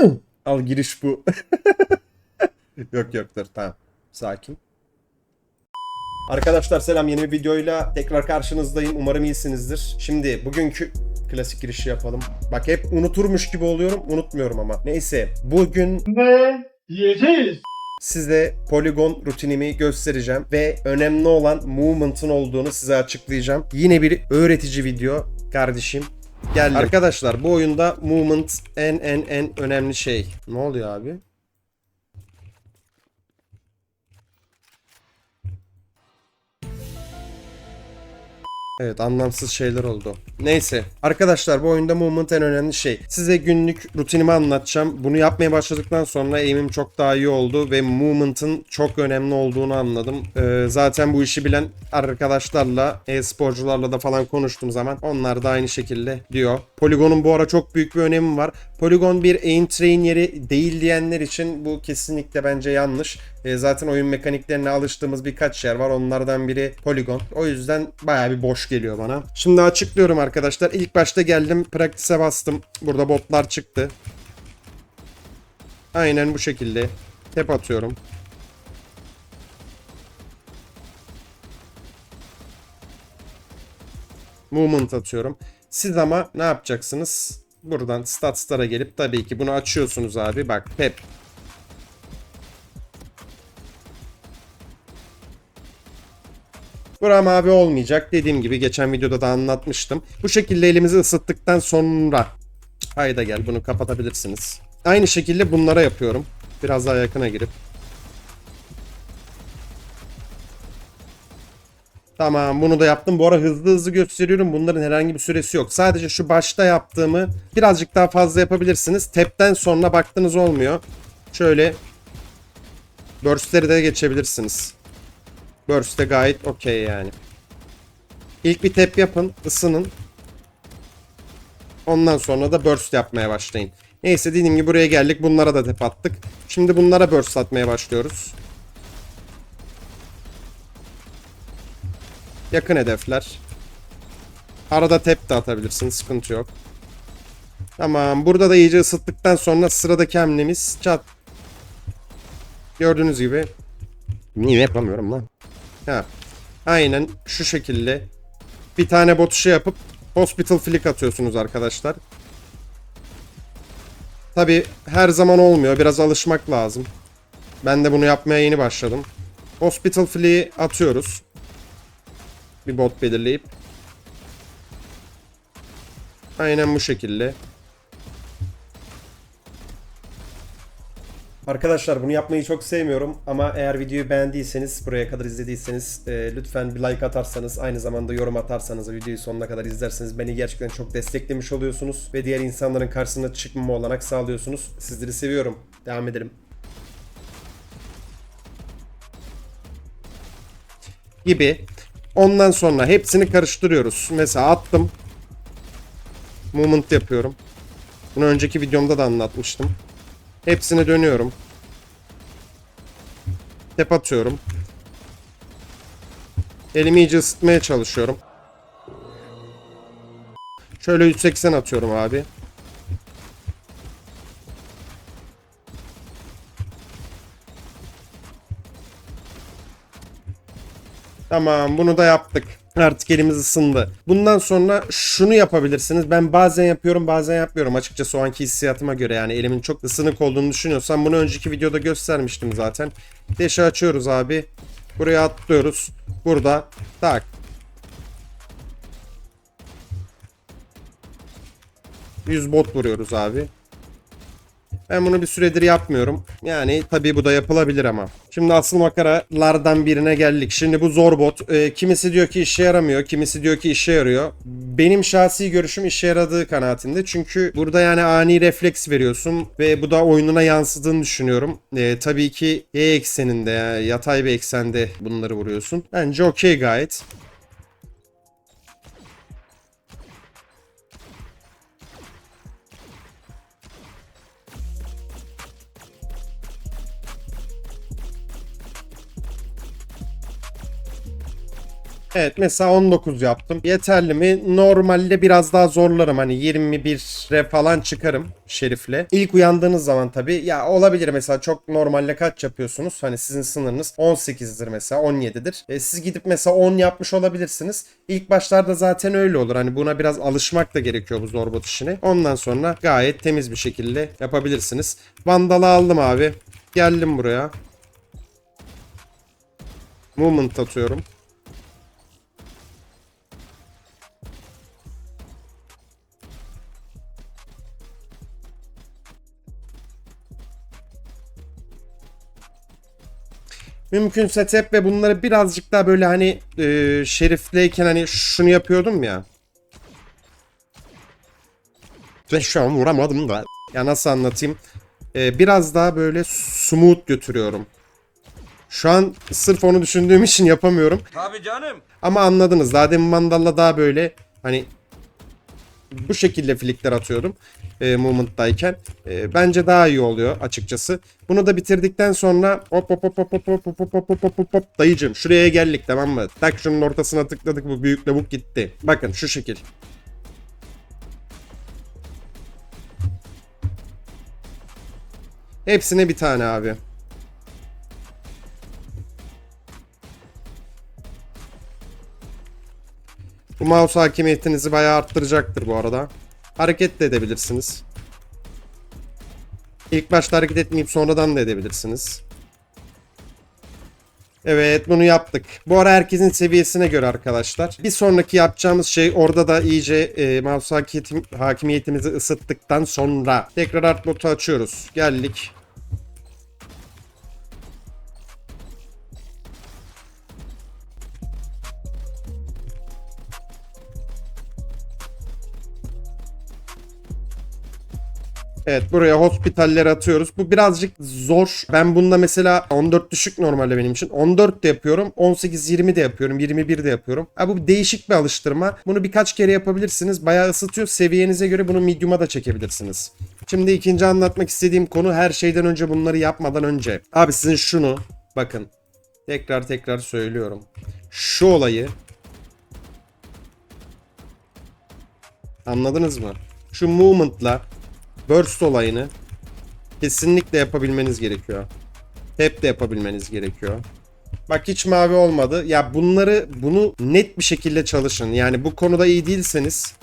Al giriş bu. yok yok dur tamam. Sakin. Arkadaşlar selam yeni bir videoyla tekrar karşınızdayım. Umarım iyisinizdir. Şimdi bugünkü klasik girişi yapalım. Bak hep unuturmuş gibi oluyorum. Unutmuyorum ama. Neyse bugün Ne yiyeceğiz? size poligon rutinimi göstereceğim ve önemli olan movement'ın olduğunu size açıklayacağım. Yine bir öğretici video kardeşim. Geldi. Arkadaşlar bu oyunda movement en en en önemli şey. Ne oluyor abi? Evet anlamsız şeyler oldu. Neyse. Arkadaşlar bu oyunda movement en önemli şey. Size günlük rutinimi anlatacağım. Bunu yapmaya başladıktan sonra aim'im çok daha iyi oldu ve movement'ın çok önemli olduğunu anladım. Ee, zaten bu işi bilen arkadaşlarla, e-sporcularla da falan konuştuğum zaman onlar da aynı şekilde diyor. Polygon'un bu ara çok büyük bir önemi var. Polygon bir aim train değil diyenler için bu kesinlikle bence yanlış. E, zaten oyun mekaniklerine alıştığımız birkaç yer var. Onlardan biri Polygon. O yüzden baya bir boş geliyor bana. Şimdi açıklıyorum arkadaşlar. İlk başta geldim. Practice'e bastım. Burada botlar çıktı. Aynen bu şekilde. Tep atıyorum. Movement atıyorum. Siz ama ne yapacaksınız? Buradan Stats'lara gelip tabii ki bunu açıyorsunuz abi. Bak Pep Bura mavi olmayacak. Dediğim gibi geçen videoda da anlatmıştım. Bu şekilde elimizi ısıttıktan sonra hayda gel bunu kapatabilirsiniz. Aynı şekilde bunlara yapıyorum. Biraz daha yakına girip. Tamam bunu da yaptım. Bu ara hızlı hızlı gösteriyorum. Bunların herhangi bir süresi yok. Sadece şu başta yaptığımı birazcık daha fazla yapabilirsiniz. Tepten sonra baktınız olmuyor. Şöyle burstleri de geçebilirsiniz. Burst de gayet okey yani. İlk bir tep yapın, ısının. Ondan sonra da burst yapmaya başlayın. Neyse dediğim gibi buraya geldik. Bunlara da tep attık. Şimdi bunlara burst atmaya başlıyoruz. Yakın hedefler. Arada tep de atabilirsin. Sıkıntı yok. Tamam. Burada da iyice ısıttıktan sonra sıradaki hamlemiz çat. Gördüğünüz gibi. Niye yapamıyorum lan? Ha. Aynen şu şekilde. Bir tane bot şey yapıp hospital flick atıyorsunuz arkadaşlar. Tabi her zaman olmuyor. Biraz alışmak lazım. Ben de bunu yapmaya yeni başladım. Hospital flick'i atıyoruz. Bir bot belirleyip. Aynen bu şekilde. Arkadaşlar bunu yapmayı çok sevmiyorum ama eğer videoyu beğendiyseniz, buraya kadar izlediyseniz e, lütfen bir like atarsanız, aynı zamanda yorum atarsanız, videoyu sonuna kadar izlerseniz beni gerçekten çok desteklemiş oluyorsunuz ve diğer insanların karşısına çıkmama olanak sağlıyorsunuz. Sizleri seviyorum. Devam edelim. Gibi. Ondan sonra hepsini karıştırıyoruz. Mesela attım. Movement yapıyorum. Bunu önceki videomda da anlatmıştım. Hepsini dönüyorum. Tep atıyorum. Elimi iyice ısıtmaya çalışıyorum. Şöyle 180 atıyorum abi. Tamam bunu da yaptık. Artık elimiz ısındı. Bundan sonra şunu yapabilirsiniz. Ben bazen yapıyorum bazen yapmıyorum. Açıkçası o anki hissiyatıma göre yani elimin çok ısınık olduğunu düşünüyorsam bunu önceki videoda göstermiştim zaten. Deşi açıyoruz abi. Buraya atlıyoruz. Burada tak. Yüz bot vuruyoruz abi. Ben bunu bir süredir yapmıyorum. Yani tabii bu da yapılabilir ama. Şimdi asıl makaralardan birine geldik. Şimdi bu zor bot. Ee, kimisi diyor ki işe yaramıyor. Kimisi diyor ki işe yarıyor. Benim şahsi görüşüm işe yaradığı kanaatinde. Çünkü burada yani ani refleks veriyorsun. Ve bu da oyununa yansıdığını düşünüyorum. Ee, tabii ki Y ekseninde yani yatay bir eksende bunları vuruyorsun. Bence okey gayet. Evet mesela 19 yaptım. Yeterli mi? Normalde biraz daha zorlarım. Hani 21'e falan çıkarım şerifle. İlk uyandığınız zaman tabii ya olabilir mesela çok normalde kaç yapıyorsunuz? Hani sizin sınırınız 18'dir mesela 17'dir. E, siz gidip mesela 10 yapmış olabilirsiniz. İlk başlarda zaten öyle olur. Hani buna biraz alışmak da gerekiyor bu zorbot işine. Ondan sonra gayet temiz bir şekilde yapabilirsiniz. Vandalı aldım abi. Geldim buraya. Movement atıyorum. Mümkünse tep ve bunları birazcık daha böyle hani e, şerifleyken hani şunu yapıyordum ya. Ve şu an vuramadım da. Ya nasıl anlatayım? E, biraz daha böyle smooth götürüyorum. Şu an sırf onu düşündüğüm için yapamıyorum. Tabii canım. Ama anladınız. Daha demin mandalla daha böyle hani bu şekilde flickler atıyordum. E, movement'tayken. E, bence daha iyi oluyor açıkçası. Bunu da bitirdikten sonra hop hop hop hop hop hop hop hop hop hop hop hop dayıcım şuraya geldik tamam mı? Tak şunun ortasına tıkladık bu büyük lavuk gitti. Bakın şu şekil. Hepsine bir tane abi. Bu mouse hakimiyetinizi bayağı arttıracaktır bu arada. Hareket de edebilirsiniz. İlk başta hareket etmeyip sonradan da edebilirsiniz. Evet bunu yaptık. Bu ara herkesin seviyesine göre arkadaşlar. Bir sonraki yapacağımız şey orada da iyice e, mouse hakimiyetimizi ısıttıktan sonra tekrar art botu açıyoruz. Geldik. Evet buraya hospitalleri atıyoruz. Bu birazcık zor. Ben bunda mesela 14 düşük normalde benim için. 14 de yapıyorum. 18-20 de yapıyorum. 21 de yapıyorum. Ha, bu değişik bir alıştırma. Bunu birkaç kere yapabilirsiniz. Bayağı ısıtıyor. Seviyenize göre bunu medium'a da çekebilirsiniz. Şimdi ikinci anlatmak istediğim konu her şeyden önce bunları yapmadan önce. Abi sizin şunu bakın. Tekrar tekrar söylüyorum. Şu olayı Anladınız mı? Şu movement'la burst olayını kesinlikle yapabilmeniz gerekiyor. Hep de yapabilmeniz gerekiyor. Bak hiç mavi olmadı. Ya bunları bunu net bir şekilde çalışın. Yani bu konuda iyi değilseniz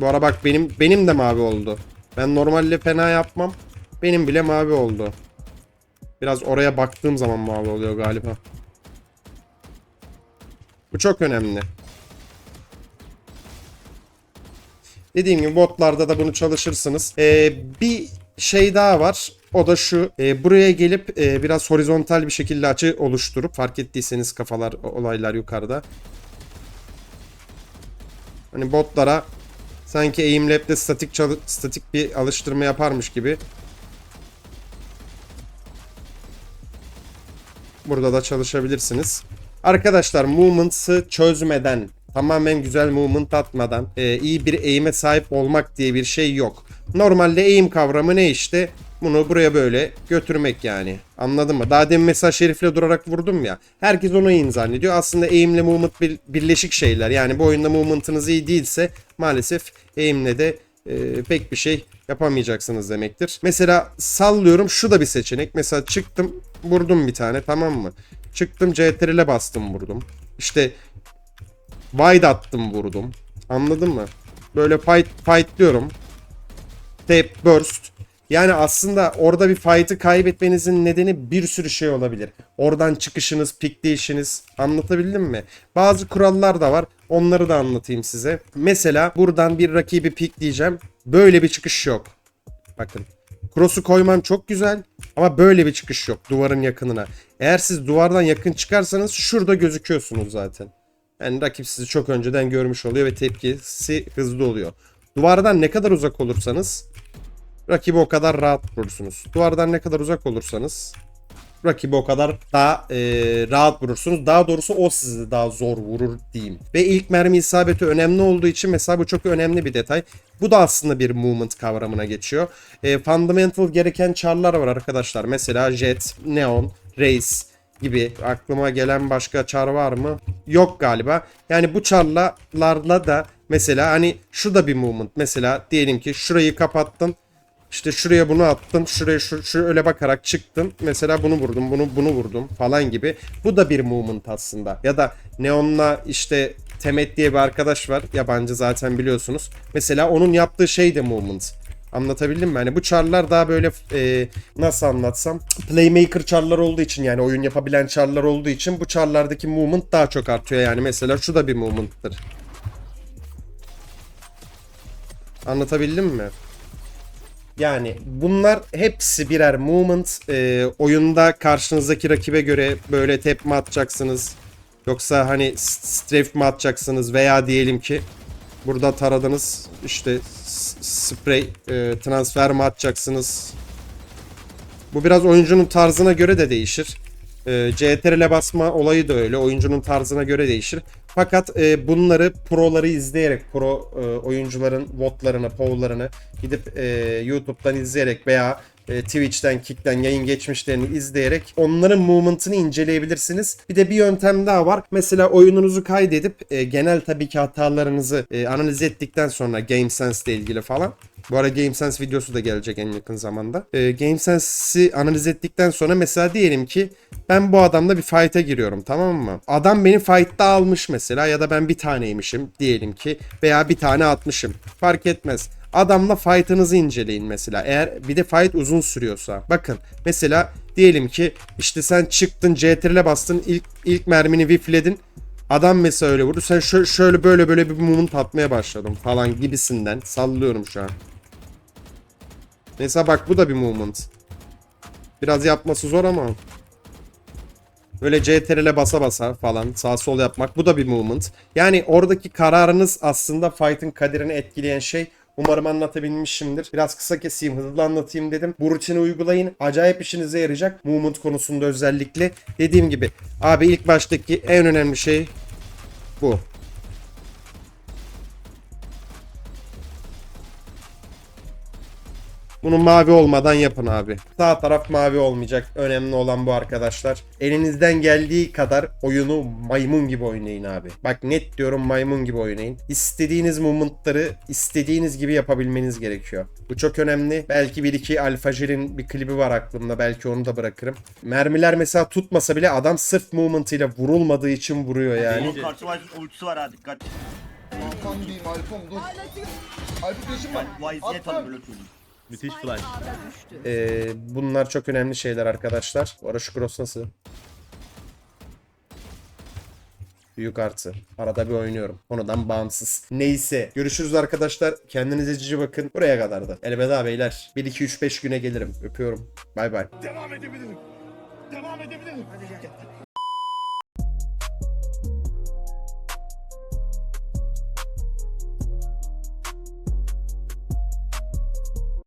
bu ara bak benim benim de mavi oldu. Ben normalde fena yapmam. Benim bile mavi oldu. Biraz oraya baktığım zaman mavi oluyor galiba. Bu çok önemli. Dediğim gibi botlarda da bunu çalışırsınız. Ee, bir şey daha var. O da şu. Ee, buraya gelip e, biraz horizontal bir şekilde açı oluşturup fark ettiyseniz kafalar olaylar yukarıda. Hani botlara sanki aimlab'de statik çalı- statik bir alıştırma yaparmış gibi. Burada da çalışabilirsiniz. Arkadaşlar movements'ı çözmeden tamamen güzel movement atmadan e, iyi bir aim'e sahip olmak diye bir şey yok. Normalde aim kavramı ne işte? Bunu buraya böyle götürmek yani. Anladın mı? Daha demin mesela şerifle durarak vurdum ya. Herkes onu aim zannediyor. Aslında aim ile movement bir, birleşik şeyler. Yani bu oyunda movement'ınız iyi değilse maalesef aim'le de e, pek bir şey yapamayacaksınız demektir. Mesela sallıyorum şu da bir seçenek. Mesela çıktım vurdum bir tane tamam mı? Çıktım CTRL'e bastım vurdum. İşte wide attım vurdum. Anladın mı? Böyle fight fightlıyorum. Tap burst. Yani aslında orada bir fight'ı kaybetmenizin nedeni bir sürü şey olabilir. Oradan çıkışınız, pikleyişiniz. Anlatabildim mi? Bazı kurallar da var. Onları da anlatayım size. Mesela buradan bir rakibi pikleyeceğim. Böyle bir çıkış yok. Bakın. Cross'u koymam çok güzel ama böyle bir çıkış yok duvarın yakınına. Eğer siz duvardan yakın çıkarsanız şurada gözüküyorsunuz zaten. Yani rakip sizi çok önceden görmüş oluyor ve tepkisi hızlı oluyor. Duvardan ne kadar uzak olursanız rakibi o kadar rahat vurursunuz. Duvardan ne kadar uzak olursanız rakibi o kadar daha e, rahat vurursunuz. Daha doğrusu o sizi daha zor vurur diyeyim. Ve ilk mermi isabeti önemli olduğu için mesela bu çok önemli bir detay. Bu da aslında bir movement kavramına geçiyor. E, fundamental gereken charlar var arkadaşlar. Mesela Jet, Neon, Race, gibi aklıma gelen başka çar var mı? Yok galiba. Yani bu çarlarla da mesela hani şu da bir movement. Mesela diyelim ki şurayı kapattın. İşte şuraya bunu attın. Şuraya şu, şu öyle bakarak çıktın. Mesela bunu vurdum, bunu bunu vurdum falan gibi. Bu da bir movement aslında. Ya da Neon'la işte Temet diye bir arkadaş var. Yabancı zaten biliyorsunuz. Mesela onun yaptığı şey de movement. Anlatabildim mi? Hani bu çarlar daha böyle e, nasıl anlatsam playmaker çarlar olduğu için yani oyun yapabilen çarlar olduğu için bu çarlardaki movement daha çok artıyor yani mesela şu da bir movement'tır. Anlatabildim mi? Yani bunlar hepsi birer movement. Ee, oyunda karşınızdaki rakibe göre böyle tep mi atacaksınız? Yoksa hani strafe mi atacaksınız? Veya diyelim ki burada taradınız işte s- spray e, transfer mi atacaksınız? Bu biraz oyuncunun tarzına göre de değişir. E, CTRL'e basma olayı da öyle. Oyuncunun tarzına göre değişir. Fakat e, bunları proları izleyerek, pro e, oyuncuların votlarını, poll'larını gidip e, YouTube'dan izleyerek veya e, Twitch'ten, Kick'ten yayın geçmişlerini izleyerek onların movement'ını inceleyebilirsiniz. Bir de bir yöntem daha var. Mesela oyununuzu kaydedip e, genel tabii ki hatalarınızı e, analiz ettikten sonra GameSense ile ilgili falan bu ara GameSense videosu da gelecek en yakın zamanda. Ee, GameSense'i analiz ettikten sonra mesela diyelim ki ben bu adamla bir fight'a giriyorum tamam mı? Adam beni fight'ta almış mesela ya da ben bir taneymişim diyelim ki veya bir tane atmışım. Fark etmez. Adamla fight'ınızı inceleyin mesela. Eğer bir de fight uzun sürüyorsa. Bakın mesela diyelim ki işte sen çıktın CTRL'e bastın ilk ilk mermini whiffledin. Adam mesela öyle vurdu. Sen şö- şöyle böyle böyle bir movement atmaya başladın falan gibisinden. Sallıyorum şu an. Mesela bak bu da bir movement. Biraz yapması zor ama. Böyle CTRL'e basa basa falan sağ sol yapmak bu da bir movement. Yani oradaki kararınız aslında fight'ın kaderini etkileyen şey. Umarım anlatabilmişimdir. Biraz kısa keseyim, hızlı anlatayım dedim. Bu rutini uygulayın. Acayip işinize yarayacak. Movement konusunda özellikle. Dediğim gibi abi ilk baştaki en önemli şey bu. Bunu mavi olmadan yapın abi. Sağ taraf mavi olmayacak. Önemli olan bu arkadaşlar. Elinizden geldiği kadar oyunu maymun gibi oynayın abi. Bak net diyorum maymun gibi oynayın. İstediğiniz movement'ları istediğiniz gibi yapabilmeniz gerekiyor. Bu çok önemli. Belki bir iki Alfajir'in bir klibi var aklımda. Belki onu da bırakırım. Mermiler mesela tutmasa bile adam sırf movement'ıyla vurulmadığı için vuruyor yani. Onun karşı Wise'ın ultisi var ha dikkat. Alfam diyeyim Alfam dur. Alp peşim var. Tanım böyle söyleyeyim. Müthiş flash. Ee, bunlar çok önemli şeyler arkadaşlar. Bu ara şu cross nasıl? Büyük artı. Arada bir oynuyorum. Konudan bağımsız. Neyse. Görüşürüz arkadaşlar. Kendinize cici bakın. Buraya kadardı. Elveda beyler. 1 2 3 5 güne gelirim. Öpüyorum. Bay bay. Devam edebilirim. Devam edebilirim.